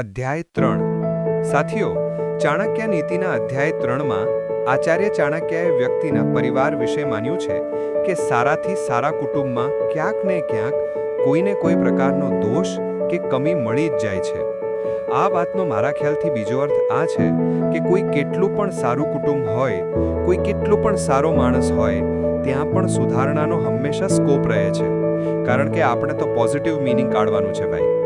અધ્યાય ત્રણ. સાથીઓ, ચાણક્ય નીતિના અધ્યાય ત્રણમાં આચાર્ય ચાણક્યએ વ્યક્તિના પરિવાર વિશે માન્યું છે કે સારાથી સારા કુટુંબમાં ક્યાંક ને ક્યાંક કોઈને કોઈ પ્રકારનો દોષ કે કમી મળી જ જાય છે. આ વાતનો મારા ખ્યાલથી બીજો અર્થ આ છે કે કોઈ કેટલું પણ સારું કુટુંબ હોય, કોઈ કેટલું પણ સારો માણસ હોય, ત્યાં પણ સુધારણાનો હંમેશા સ્કોપ રહે છે. કારણ કે આપણે તો પોઝિટિવ મિનિંગ કાઢવાનું છે ભાઈ.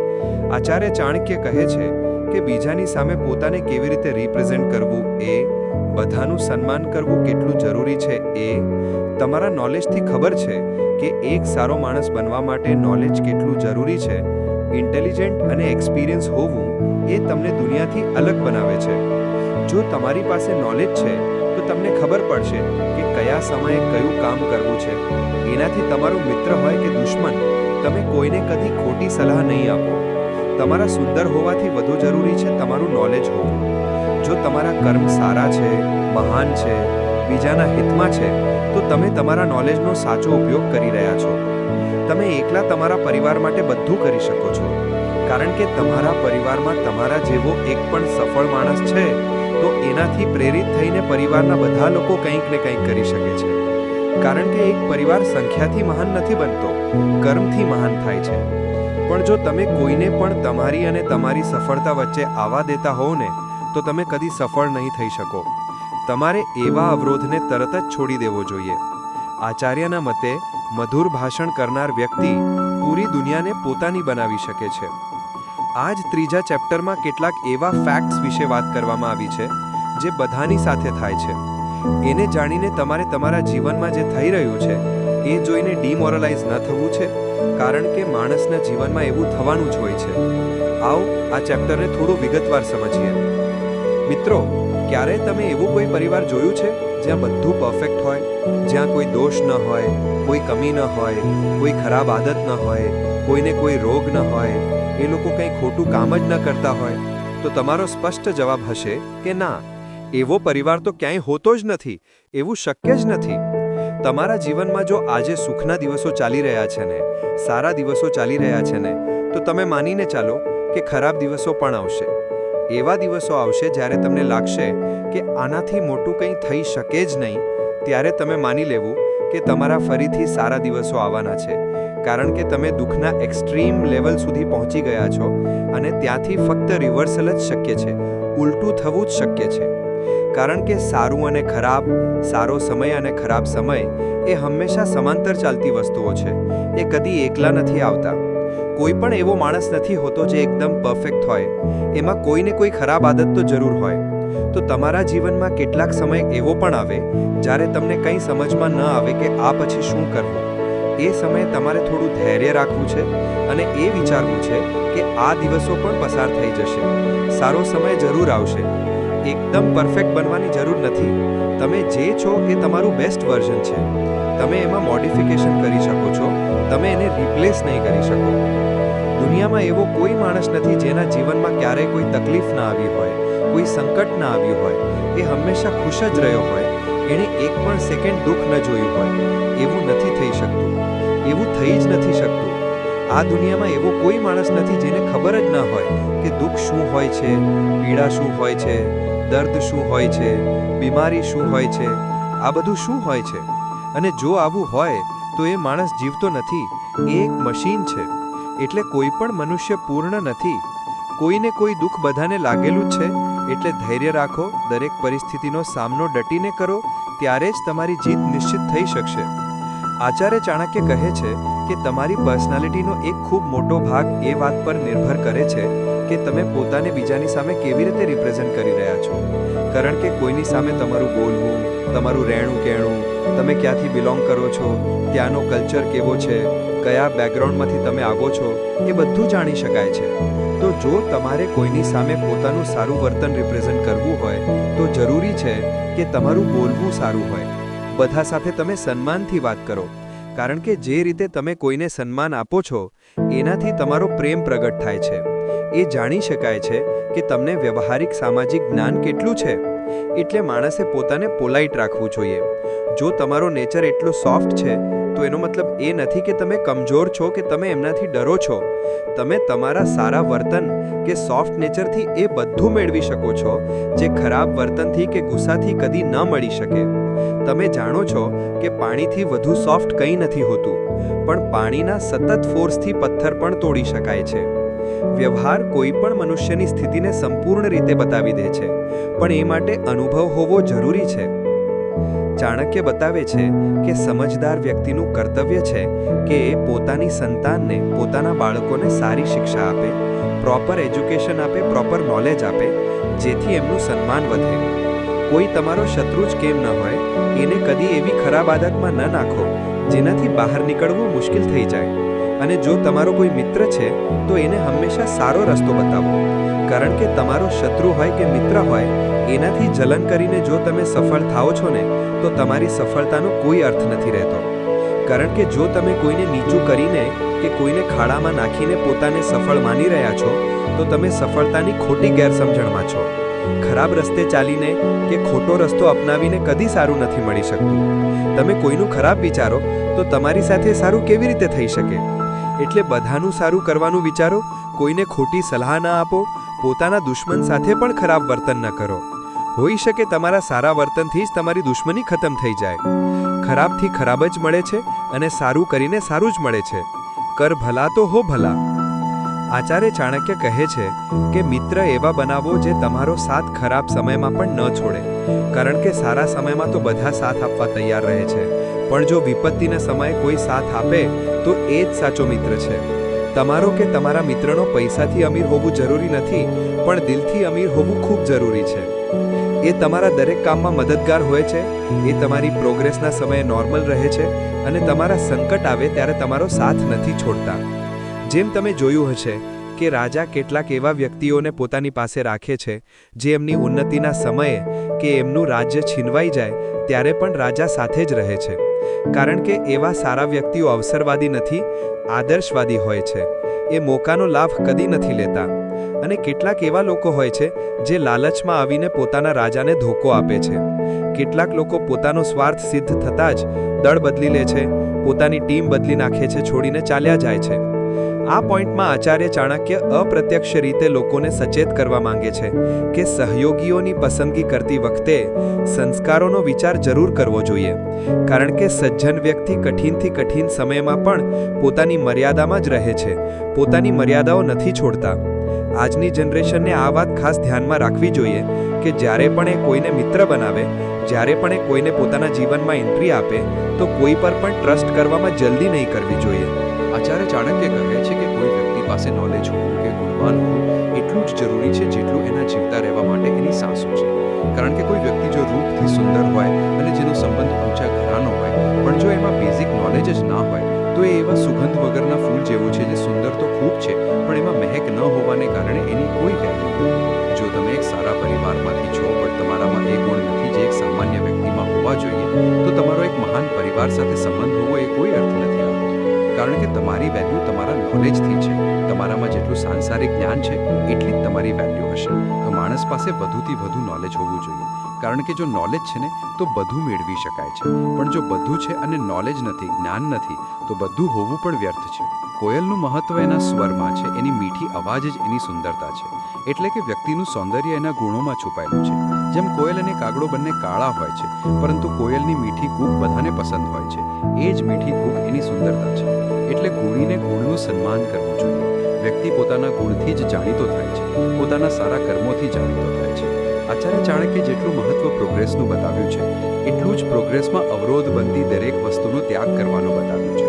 આચાર્ય ચાણક્ય કહે છે કે બીજાની સામે પોતાને કેવી રીતે રિપ્રેઝેન્ટ કરવું એ, બધાનું સન્માન કરવું કેટલું જરૂરી છે એ, તમારા નોલેજથી ખબર છે કે એક સારો માણસ બનવા માટે નોલેજ કેટલું જરૂરી છે. ઇન્ટેલિજન્ટ અને એક્સપિરિયન્સ હોવું એ તમને દુનિયાથી અલગ બનાવે છે. જો તમારી પાસે નોલેજ છે, તો તમને ખબર પડશે કે કયા સમયે કયું કામ કરવું છે. એનાથી તમારો મિત્ર હોય કે દુશ્મન, તમે કોઈને કદી ખોટી સલાહ નહીં આપો. તમારા સુંદર હોવાથી વધુ જરૂરી છે તમારું નોલેજ હોવું. જો તમારા કર્મ સારા છે, મહાન છે, બીજાના હિતમાં છે, તો તમે તમારા નોલેજનો સાચો ઉપયોગ કરી રહ્યા છો. તમે એકલા તમારા પરિવાર માટે બધું કરી શકો છો. કારણ કે તમારા પરિવારમાં તમારા જેવો એક પણ સફળ માણસ છે, તો એનાથી પ્રેરિત થઈને પરિવારના બધા લોકો કંઈક ને કંઈક કરી શકે છે. કારણ કે એક પરિવાર સંખ્યાથી મહાન નથી બનતો, કર્મથી મહાન થાય છે. પણ જો તમે કોઈને પણ તમારી અને તમારી સફળતા વચ્ચે આવવા દેતા હોવ ને, તો તમે કદી સફળ નહીં થઈ શકો. તમારે એવા અવરોધને તરત જ છોડી દેવો જોઈએ. આચાર્યના મતે, મધુર ભાષણ કરનાર વ્યક્તિ પૂરી દુનિયાને પોતાની બનાવી શકે છે. આ જ ત્રીજા ચેપ્ટરમાં કેટલાક એવા ફેક્ટ્સ વિશે વાત કરવામાં આવી છે, જે બધાની સાથે થાય છે. એને જાણીને તમારે તમારા જીવનમાં જે થઈ રહ્યું છે એ જોઈને ડિમોરલાઇઝ ન થવું છે, કારણ કે માણસના જીવનમાં એવું થવાનું જ હોય છે. આવો, આ ચેપ્ટરને થોડું વિગતવાર સમજીએ. મિત્રો, ક્યારે તમે એવું કોઈ પરિવાર જોયું છે, જ્યાં બધું પરફેક્ટ હોય, જ્યાં કોઈ દોષ ન હોય, કોઈ કમી ન હોય, કોઈ ખરાબ આદત ન હોય, કોઈને કોઈ રોગ ન હોય, એ લોકો કંઈ ખોટું કામ જ ન કરતા હોય? તો તમારો સ્પષ્ટ જવાબ હશે કે ના. એવો પરિવાર તો ક્યાંય હોતો જ નથી, એવું શક્ય જ નથી. તમારા જીવનમાં જો આજે સુખના દિવસો ચાલી રહ્યા છે ને, સારા દિવસો ચાલી રહ્યા છે ને, તો તમે માનીને ચાલો કે ખરાબ દિવસો પણ આવશે. એવા દિવસો આવશે જ્યારે તમને લાગશે કે આનાથી મોટું કંઈ થઈ શકે જ નહીં, ત્યારે તમે માની લેવું કે તમારા ફરીથી સારા દિવસો આવવાના છે. કારણ કે તમે દુઃખના એક્સ્ટ્રીમ લેવલ સુધી પહોંચી ગયા છો અને ત્યાંથી ફક્ત રિવર્સલ જ શક્ય છે, ઉલટું થવું જ શક્ય છે. કારણ કે સારું અને ખરાબ, સારો સમય અને ખરાબ સમય એ હંમેશા સમાંતર ચાલતી વસ્તુઓ છે. એ કદી એકલા નથી આવતા. કોઈ પણ એવો માણસ નથી હોતો જે એકદમ પરફેક્ટ હોય. એમાં કોઈને કોઈ ખરાબ આદત તો જરૂર હોય. તો તમારા જીવનમાં કેટલાક સમય એવો પણ આવે, જ્યારે તમને કંઈ સમજમાં ન આવે કે આ પછી શું કરવું. એ સમયે તમારે થોડું ધૈર્ય રાખવું છે અને એ વિચારવું છે કે આ દિવસો પણ પસાર થઈ જશે. સારો સમય જરૂર આવશે. એકદમ પરફેક્ટ બનવાની જરૂર નથી. તમે જે છો એ તમારું બેસ્ટ વર્ઝન છે. તમે એમાં મોડિફિકેશન કરી શકો છો. તમે એને રિપ્લેસ નહીં કરી શકો. દુનિયામાં એવો કોઈ માણસ નથી જેના જીવનમાં ક્યારેય કોઈ તકલીફ ના આવી હોય, કોઈ સંકટ ના આવ્યું હોય. એ હંમેશા ખુશ જ રહ્યો હોય. એણે એક પણ સેકન્ડ દુઃખ ન જોયું હોય. એવું નથી થઈ શકતું. એવું થઈ જ નથી શકતું. આ દુનિયામાં એવો કોઈ માણસ નથી જેને ખબર જ ન હોય કે દુઃખ શું હોય છે, પીડા શું હોય છે દર્દ શું હોય છે, બીમારી શું હોય છે, આ બધું શું હોય છે? અને જો આવું હોય, તો એ માણસ જીવતો નથી, એ એક મશીન છે. એટલે કોઈ પણ મનુષ્ય પૂર્ણ નથી. કોઈને કોઈ દુઃખ બધાને લાગેલું છે. એટલે ધૈર્ય રાખો, દરેક પરિસ્થિતિનો સામનો ડટીને કરો, ત્યારે જ તમારી જીત નિશ્ચિત થઈ શકશે. આચાર્ય ચાણક્ય કહે છે કે તમારી પર્સનાલિટીનો એક ખૂબ મોટો ભાગ એ વાત પર નિર્ભર કરે છે. કે તમે પોતાને બીજાની સામે કેવી રીતે રિપ્રેઝેન્ટ કરી રહ્યા છો? કારણ કે કોઈની સામે તમારું બોલવું, તમારું રહેણું કહેણું, તમે ક્યાંથી બિલોંગ કરો છો, ત્યાંનો કલ્ચર કેવો છે, કયા બેકગ્રાઉન્ડમાંથી તમે આવો છો, એ બધું જાણી શકાય છે. તો જો તમારે કોઈની સામે પોતાનું સારું વર્તન રિપ્રેઝેન્ટ કરવું હોય, તો જરૂરી છે કે તમારું બોલવું સારું હોય. બધા સાથે તમે સન્માનથી વાત કરો. કારણ કે જે રીતે તમે કોઈને સન્માન આપો છો, એનાથી તમારો પ્રેમ પ્રગટ થાય છે. એ જાણી શકાય છે કે તમને વ્યવહારિક સામાજિક જ્ઞાન કેટલું છે? એટલે માણસે પોતાને પોલાઇટ રાખવું જોઈએ. જો તમારો નેચર એટલો સોફ્ટ છે, તો એનો મતલબ એ નથી કે તમે કમજોર છો કે તમે એમનાથી ડરો છો. તમે તમારા સારા વર્તન કે સોફ્ટ નેચરથી એ બધું મેળવી શકો છો, જે ખરાબ વર્તનથી કે ગુસ્સાથી કદી ન મળી શકે. તમે જાણો છો કે પાણીથી વધુ સોફ્ટ કંઈ નથી હોતું, પણ પાણીના સતત ફોર્સથી પથ્થર પણ તોડી શકાય છે. વ્યવહાર કોઈ પણ મનુષ્યની સ્થિતિને સંપૂર્ણ રીતે બતાવી દે છે, પણ એ માટે અનુભવ હોવો જરૂરી છે. ચાણક્ય બતાવે છે કે સમજદાર વ્યક્તિનું કર્તવ્ય છે કે એ પોતાની સંતાનને, પોતાના બાળકોને સારી શિક્ષા આપે, પ્રોપર એજ્યુકેશન આપે, પ્રોપર નોલેજ આપે, જેથી એમનું સન્માન વધે. કોઈ તમારો શત્રુ જ કેમ ન હોય, એને કદી એવી ખરાબ આદતમાં ન નાખો, જેનાથી બહાર નીકળવું મુશ્કેલ થઈ જાય. અને જો તમારો કોઈ મિત્ર છે, તો એને હંમેશા સારો રસ્તો બતાવો. કારણ કે તમારો શત્રુ હોય કે મિત્ર હોય, એનાથી જલન કરીને જો તમે સફળ થાઓ છો ને, તો તમારી સફળતાનો કોઈ અર્થ નથી રહેતો. કારણ કે જો તમે કોઈને નીચું કરીને કે કોઈને ખાડામાં નાખીને પોતાને સફળ માની રહ્યા છો, તો તમે સફળતાની ખોટી ગેરસમજણમાં છો. ખરાબ રસ્તે ચાલીને કે ખોટો રસ્તો અપનાવીને કદી સારું નથી મળી શકતું. તમે કોઈનું ખરાબ વિચારો, તો તમારી સાથે સારું કેવી રીતે થઈ શકે? એટલે બધાનું સારું કરવાનું વિચારો, કોઈને ખોટી સલાહ ના આપો, પોતાના દુશ્મન સાથે પણ ખરાબ વર્તન ન કરો. હોઈ શકે તમારા સારા વર્તનથી જ તમારી દુશ્મની ખતમ થઈ જાય. ખરાબથી ખરાબ જ મળે છે અને સારું કરીને સારું જ મળે છે. કર ભલા તો હો ભલા. આચાર્ય ચાણક્ય કહે છે કે, મિત્ર એવા બનાવો જે તમારો સાથ ખરાબ સમયમાં પણ ન છોડે. કારણ કે સારા સમયમાં તો બધા સાથ આપવા તૈયાર રહે છે. પણ જો વિપત્તિના સમયે કોઈ સાથ આપે, તો એ જ સાચો મિત્ર છે. તમારો કે તમારા મિત્રનો પૈસાથી અમીર હોવું જરૂરી નથી, પણ દિલથી અમીર હોવું ખૂબ જરૂરી છે. એ તમારા દરેક કામમાં મદદગાર હોય છે, એ તમારી પ્રોગ્રેસના સમયે નોર્મલ રહે છે, અને તમારા સંકટ આવે ત્યારે તમારો સાથ નથી છોડતા. જેમ તમે જોયું હશે કે રાજા કેટલાક એવા વ્યક્તિઓને પોતાની પાસે રાખે છે, જે એમની ઉન્નતિના સમયે કે એમનું રાજ્ય છીનવાઈ જાય, ત્યારે પણ રાજા સાથે જ રહે છે. કારણ કે એવા સારા વ્યક્તિઓ અવસરવાદી નથી, આદર્શવાદી હોય છે. એ મોકાનો લાભ કદી નથી લેતા. અને કેટલાક એવા લોકો હોય છે, જે લાલચમાં આવીને પોતાના રાજાને ધોકો આપે છે. કેટલાક લોકો પોતાનો સ્વાર્થ સિદ્ધ થતાં જ દળ બદલી લે છે, પોતાની ટીમ બદલી નાખે છે, છોડીને ચાલ્યા જાય છે. આ પોઈન્ટમાં આચાર્ય ચાણક્ય અપ્રત્યક્ષ રીતે લોકોને સચેત કરવા માંગે છે કે સહયોગીઓની પસંદગી કરતી વખતે સંસ્કારોનો વિચાર જરૂર કરવો જોઈએ. કારણ કે સજ્જન વ્યક્તિ કઠિનથી કઠિન સમયમાં પણ પોતાની મર્યાદામાં જ રહે છે, પોતાની મર્યાદાઓ નથી છોડતા. આજની જનરેશનને આ વાત ખાસ ધ્યાનમાં રાખવી જોઈએ કે જ્યારે પણ એ કોઈને મિત્ર બનાવે, જ્યારે પણ એ કોઈને પોતાના જીવનમાં એન્ટ્રી આપે, તો કોઈ પર પણ ટ્રસ્ટ કરવામાં જલ્દી નહીં કરવી જોઈએ. આચાર્ય ચાણક્ય કહે છે કે કોઈ વ્યક્તિ પાસે નોલેજ હોવું કે ગુણવાન હોવું એટલું જ જરૂરી છે જેટલું એના જીવતા રહેવા માટે એની સાસુ છે. કારણ કે કોઈ વ્યક્તિ જો રૂપથી સુંદર હોય અને જેનો તમારી વેલ્યુ તમારા નોલેજથી છે. તમારામાં જેટલું સાંસારિક જ્ઞાન છે, એટલી જ તમારી વેલ્યુ હશે. તો માણસ પાસે વધુથી વધુ નોલેજ હોવું જોઈએ. કારણ કે જો નોલેજ છે ને, તો બધું મેળવી શકાય છે. પણ જો બધું છે અને નોલેજ નથી, જ્ઞાન નથી, તો બધું હોવું પણ વ્યર્થ છે. કોયલનું મહત્વ એના સ્વરમાં છે, એની મીઠી અવાજ જ એની સુંદરતા છે. એટલે કે વ્યક્તિનું સૌંદર્ય એના ગુણોમાં છુપાયેલું છે. જેમ કોયલ અને કાગડો બંને કાળા હોય છે, પરંતુ કોયલની મીઠી કૂક બધાને પસંદ હોય છે. એ જ મીઠી કૂક એની સુંદરતા છે. એટલે ગુણીને ગુણનું સન્માન કરવું જોઈએ. વ્યક્તિ પોતાના ગુણથી જ જાણીતો થાય છે. પોતાના સારા કર્મોથી જાણીતો થાય છે. આચાર્ય ચાણક્ય જેટલું મહત્વ પ્રોગ્રેસનું બતાવ્યું છે, એટલું જ પ્રોગ્રેસમાં અવરોધ બનતી દરેક વસ્તુનો ત્યાગ કરવાનો બતાવ્યું છે.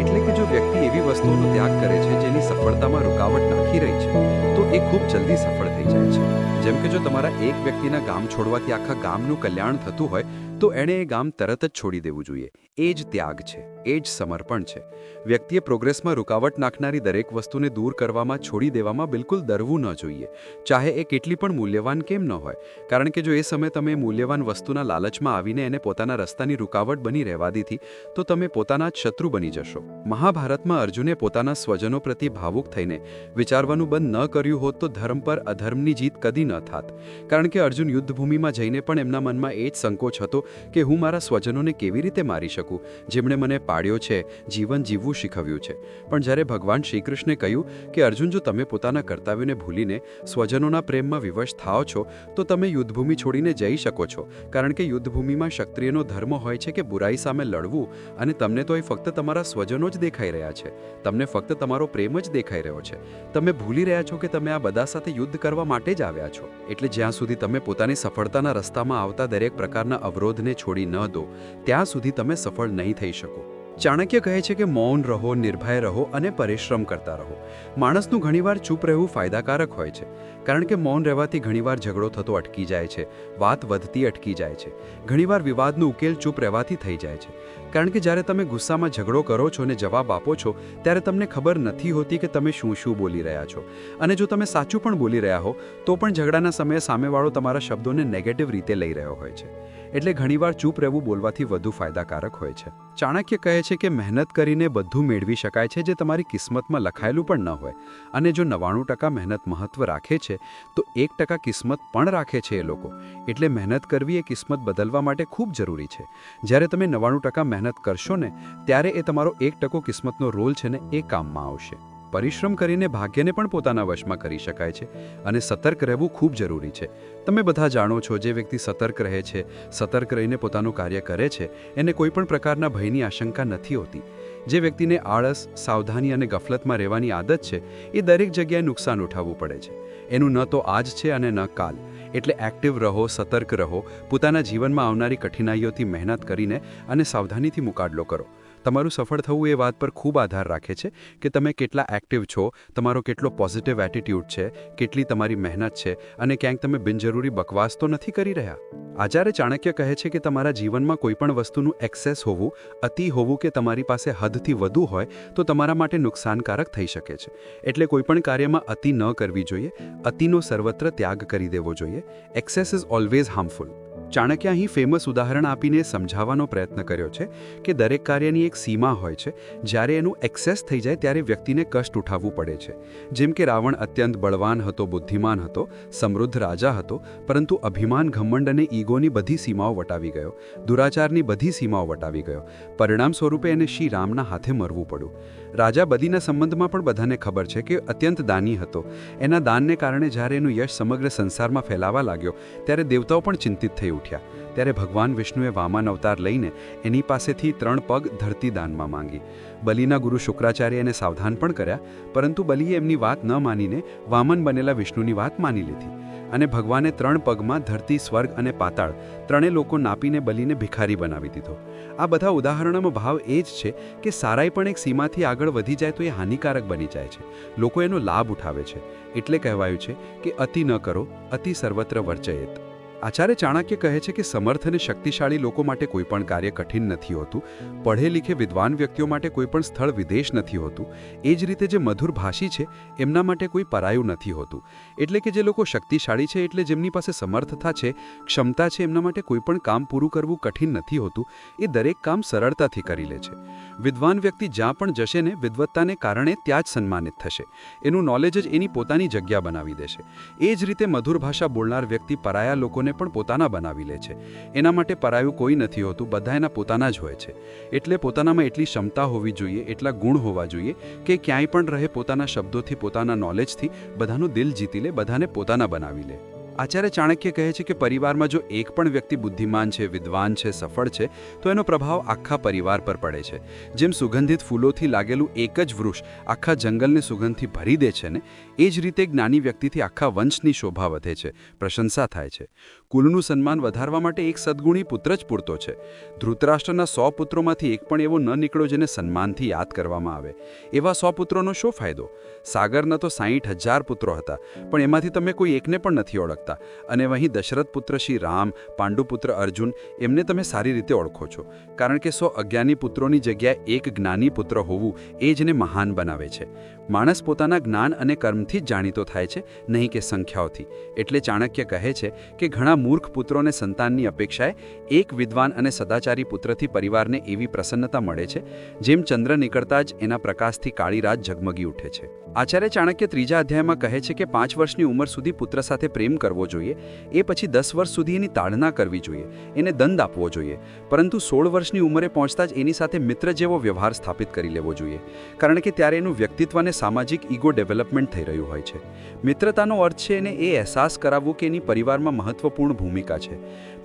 એટલે કે જો વ્યક્તિ એવી વસ્તુનો ત્યાગ કરે છે, જેની સફળતામાં રૂકાવટ નાખી રહી છે, તો એ ખૂબ જલ્દી સફળ થઈ જાય છે. જેમ કે જો તમારા એક વ્યક્તિના ગામ છોડવાથી આખા ગામનું કલ્યાણ થતું હોય, તો એણે એ ગામ તરત જ છોડી દેવું જોઈએ. એ જ ત્યાગ છે. એ જ સમર્પણ છે. વ્યક્તિએ પ્રોગ્રેસમાં રૂકાવટ નાખનારી દરેક વસ્તુને દૂર કરવામાં છોડી દેવામાં બિલકુલ ડરવું ન જોઈએ. ચાહે એ કેટલી પણ મૂલ્યવાન કેમ ન હોય. કારણ કે જો એ સમયે તમે મૂલ્યવાન વસ્તુના લાલચમાં આવીને એને પોતાના રસ્તાની રૂકાવટ બની રહેવા દીધી, તો તમે પોતાના જ શત્રુ બની જશો. મહાભારતમાં અર્જુને પોતાના સ્વજનો પ્રત્યે ભાવુક થઈને વિચારવાનું બંધ ન કર્યું હોત તો ધર્મ પર અધર્મની જીત કદી ન થાત. કારણ કે અર્જુન યુદ્ધભૂમિમાં જઈને પણ એમના મનમાં એ જ સંકોચ હતો કે હું મારા સ્વજનોને કેવી રીતે મારી શકું? જેમણે મને પાડ્યો છે, જીવન જીવવું શીખવ્યું છે. પણ જ્યારે ભગવાન શ્રી કૃષ્ણે કહ્યું કે, અર્જુન, જો તમે પોતાના કર્તવ્યને ભૂલીને સ્વજનોના પ્રેમમાં વિવશ થાઓ છો, તો તમે યુદ્ધભૂમિ છોડીને જઈ શકો છો. કારણ કે યુદ્ધભૂમિમાં ક્ષત્રિયનો ધર્મ હોય છે કે બુરાઈ સામે લડવું અને તમને તો એ ફક્ત તમારા સ્વજનો જ દેખાઈ રહ્યા છે. તમને ફક્ત તમારો પ્રેમ જ દેખાઈ રહ્યો છે. તમે ભૂલી રહ્યા છો કે તમે આ બધા સાથે યુદ્ધ કરવા માટે જ આવ્યા છો. એટલે જ્યાં સુધી તમે પોતાની સફળતાના રસ્તામાં આવતા દરેક પ્રકારના અવરોધને છોડી ન દો, ત્યાં સુધી તમે સફળ નહીં થઈ શકો. ચાણક્ય કહે છે કે મૌન રહો, નિર્ભય રહો અને પરિશ્રમ કરતા રહો. માણસનું ઘણીવાર ચૂપ રહેવું ફાયદાકારક હોય છે, કારણ કે મૌન રહેવાથી ઘણીવાર ઝઘડો થતો અટકી જાય છે, વાત વધતી અટકી જાય છે. ઘણીવાર વિવાદનો ઉકેલ ચૂપ રહેવાથી થઈ જાય છે. કારણ કે જ્યારે તમે ગુસ્સામાં ઝઘડો કરો છો અને જવાબ આપો છો, ત્યારે તમને ખબર નથી હોતી કે તમે શું શું બોલી રહ્યા છો. અને જો તમે સાચું પણ બોલી રહ્યા હો, તો પણ ઝઘડાના સમયે સામેવાળો તમારા શબ્દોને નેગેટિવ રીતે લઈ રહ્યો હોય છે. એટલે ઘણીવાર ચૂપ રહેવું બોલવાથી વધુ ફાયદાકારક હોય છે. ચાણક્ય કહે છે કે મહેનત કરીને બધું મેળવી શકાય છે જે તમારી કિસ્મતમાં લખાયેલું પણ ન હોય. અને જો નવ્વાણું ટકા મહેનત મહત્વ રાખે છે, તો એક ટકા કિસ્મત પણ રાખે છે એ લોકો. એટલે મહેનત કરવી એ કિસ્મત બદલવા માટે ખૂબ જરૂરી છે. જ્યારે તમે નવ્વાણું ટકા મહેનત કરશો ને, ત્યારે એ તમારો એક ટકો કિસ્મતનો રોલ છે ને એ કામમાં આવશે. પરિશ્રમ કરીને ભાગ્યને પણ પોતાના વશમાં કરી શકાય છે અને સતર્ક રહેવું ખૂબ જરૂરી છે. તમે બધા જાણો છો, જે વ્યક્તિ સતર્ક રહે છે, સતર્ક રહીને પોતાનું કાર્ય કરે છે, એને કોઈ પણ પ્રકારના ભયની આશંકા નથી હોતી. જે વ્યક્તિને આળસ, સાવધાની અને ગફલતમાં રહેવાની આદત છે, એ દરેક જગ્યાએ નુકસાન ઉઠાવવું પડે છે. એનું ન તો આજ છે અને ન કાલ. એટલે એક્ટિવ રહો, સતર્ક રહો, પોતાના જીવનમાં આવનારી કઠિનાઈઓથી મહેનત કરીને અને સાવધાનીથી મુકાબલો કરો. તમારું સફળ થવું એ વાત પર ખૂબ આધાર રાખે છે કે તમે કેટલા એક્ટિવ છો, તમારો કેટલો પોઝિટિવ એટીટ્યૂડ છે, કેટલી તમારી મહેનત છે અને ક્યાંક તમે બિનજરૂરી બકવાસ તો નથી કરી રહ્યા. આચાર્ય ચાણક્ય કહે છે કે તમારા જીવનમાં કોઈ પણ વસ્તુનું એક્સેસ હોવું, અતિ હોવું કે તમારી પાસે હદથી વધુ હોય, તો તમારા માટે નુકસાનકારક થઈ શકે છે. એટલે કોઈ પણ કાર્યમાં અતિ ન કરવી જોઈએ, અતિનો સર્વત્ર ત્યાગ કરી દેવો જોઈએ. Excess is always harmful Chanakya અહીં ફેમસ ઉદાહરણ આપીને સમજાવવાનો પ્રયત્ન કર્યો છે કે દરેક કાર્યની એક સીમા હોય છે. જ્યારે એનું એક્સેસ થઈ જાય ત્યારે વ્યક્તિને કષ્ટ ઉઠાવવું પડે છે. જેમ કે રાવણ અત્યંત બળવાન હતો, બુદ્ધિમાન હતો, સમૃદ્ધ રાજા હતો, પરંતુ અભિમાન, ઘમંડ અને ઈગોની બધી સીમાઓ વટાવી ગયો. દુરાચારની બધી સીમાઓ વટાવી ગયો. પરિણામ સ્વરૂપે એને શ્રી રામના હાથે મરવું પડ્યું. રાજા બદીના સંબંધમાં પણ બધાને ખબર છે કે અત્યંત દાની હતો. એના દાનને કારણે જ્યારે એનું યશ સમગ્ર સંસારમાં ફેલાવા લાગ્યો, ત્યારે દેવતાઓ પણ ચિંતિત થઈ ઉઠ્યા. ત્યારે ભગવાન વિષ્ણુએ વામન અવતાર લઈને એની પાસેથી ત્રણ પગ ધરતી દાનમાં માંગી. બલિના ગુરુ શુક્રાચાર્ય સાવધાન પણ કર્યા, પરંતુ બલિએ એમની વાત ન માનીને વામન બનેલા વિષ્ણુની વાત માની લીધી અને ભગવાને ત્રણ પગમાં ધરતી, સ્વર્ગ અને પાતાળ ત્રણેય લોકો નાપીને બલીને ભિખારી બનાવી દીધો. આ બધા ઉદાહરણોમાં ભાવ એ જ છે કે સારાઈ પણ એક સીમાથી આગળ વધી જાય તો એ હાનિકારક બની જાય છે. લોકો એનો લાભ ઉઠાવે છે. એટલે કહેવાયું છે કે અતિ ન કરો, અતિ સર્વત્ર વર્ચયેત આચાર્ય ચાણક્ય કહે છે કે સમર્થ અને શક્તિશાળી લોકો માટે કોઈ પણ કાર્ય કઠિન નથી હોતું. પઢે લીખે વિદ્વાન વ્યક્તિઓ માટે કોઈ પણ સ્થળ વિદેશ નથી હોતું. એ જ રીતે જે મધુર ભાષી છે, એમના માટે કોઈ પરાયું નથી હોતું. એટલે કે જે લોકો શક્તિશાળી છે, એટલે જેમની પાસે સમર્થતા છે, ક્ષમતા છે, એમના માટે કોઈ પણ કામ પૂરું કરવું કઠિન નથી હોતું, એ દરેક કામ સરળતાથી કરી લે છે. વિદ્વાન વ્યક્તિ જ્યાં પણ જશે ને, વિદ્વત્તાને કારણે ત્યાં જ સન્માનિત થશે. એનું નોલેજ જ એની પોતાની જગ્યા બનાવી દેશે. એ જ રીતે મધુર ભાષા બોલનાર વ્યક્તિ પરાયા લોકોને પણ પોતાના બનાવી લે છે. એના માટે પરાયું કોઈ નથી હોતું બધા એના પોતાના જ હોય છે. એટલે પોતાનામાં એટલી ક્ષમતા હોવી જોઈએ, એટલા ગુણ હોવા જોઈએ કે ક્યાંય પણ રહે પોતાના શબ્દોથી, પોતાના નોલેજથી બધાનું દિલ જીતી લે, બધાને પોતાના બનાવી લે. આચાર્ય ચાણક્ય કહે છે કે પરિવારમાં જો એક પણ વ્યક્તિ બુદ્ધિમાન છે, વિદ્વાન છે, સફળ છે, તો એનો પ્રભાવ આખા પરિવાર પર પડે છે. જેમ સુગંધિત ફૂલોથી લાગેલું એક જ વૃક્ષ આખા જંગલને સુગંધથી ભરી દે છે ને, એ જ રીતે જ્ઞાની વ્યક્તિથી આખા વંશની શોભા વધે છે, પ્રશંસા થાય છે. કુલનું સન્માન વધારવા માટે એક સદગુણી પુત્ર જ પૂરતો છે. ધૃતરાષ્ટ્રના સો પુત્રોમાંથી એક પણ એવો ન નીકળો જેને સન્માનથી યાદ કરવામાં આવે. એવા સો પુત્રોનો શો ફાયદો? સાગરના તો સાહીઠ હજાર પુત્રો હતા, પણ એમાંથી તમે કોઈ એકને પણ નથી ઓળખતા. અને વહીં દશરથ પુત્ર શ્રી રામ, પાંડુપુત્ર અર્જુન, એમને તમે સારી રીતે ઓળખો છો. કારણ કે સો અજ્ઞાની પુત્રોની જગ્યાએ એક જ્ઞાની પુત્ર હોવું એ જને મહાન બનાવે છે. માણસ પોતાના જ્ઞાન અને કર્મથી જ જાણીતો થાય છે, નહીં કે સંખ્યાઓથી. એટલે ચાણક્ય કહે છે કે ઘણા મૂર્ખ પુત્રોને સંતાનની અપેક્ષાએ એક વિદ્વાન અને સદાચારી પુત્રથી પરિવારને એવી પ્રસન્નતા મળે છે, જેમ ચંદ્ર નીકળતા જ એના પ્રકાશથી કાળી રાત ઝગમગી ઉઠે છે. આચાર્ય ચાણક્ય ત્રીજા અધ્યાયમાં કહે છે કે પાંચ વર્ષની ઉંમર સુધી પુત્ર સાથે પ્રેમ કરવો જોઈએ, એ પછી દસ વર્ષ સુધી એની તાળના કરવી જોઈએ, એને દંડ આપવો જોઈએ, પરંતુ સોળ વર્ષની ઉંમરે પહોંચતા જ એની સાથે મિત્ર જેવો વ્યવહાર સ્થાપિત કરી લેવો જોઈએ, કારણ કે ત્યારે એનું વ્યક્તિત્વ અને સામાજિક ઈગો ડેવલપમેન્ટ થઈ રહ્યું હોય છે. મિત્રતાનો અર્થ છે એને એ અહેસાસ કરાવવું કે એની પરિવારમાં મહત્વપૂર્ણ ભૂમિકા છે.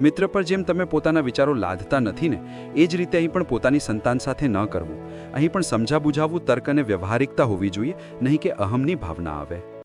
મિત્ર પર જેમ તમે પોતાના વિચારો લાદતા નથી ને, એ જ રીતે અહીં પણ પોતાની સંતાન સાથે ન કરવું. અહીં પણ સમજા બુજાવવું તર્ક અને વ્યવહારિકતા હોવી જોઈએ, નહીં કે અહમની ભાવના આવે.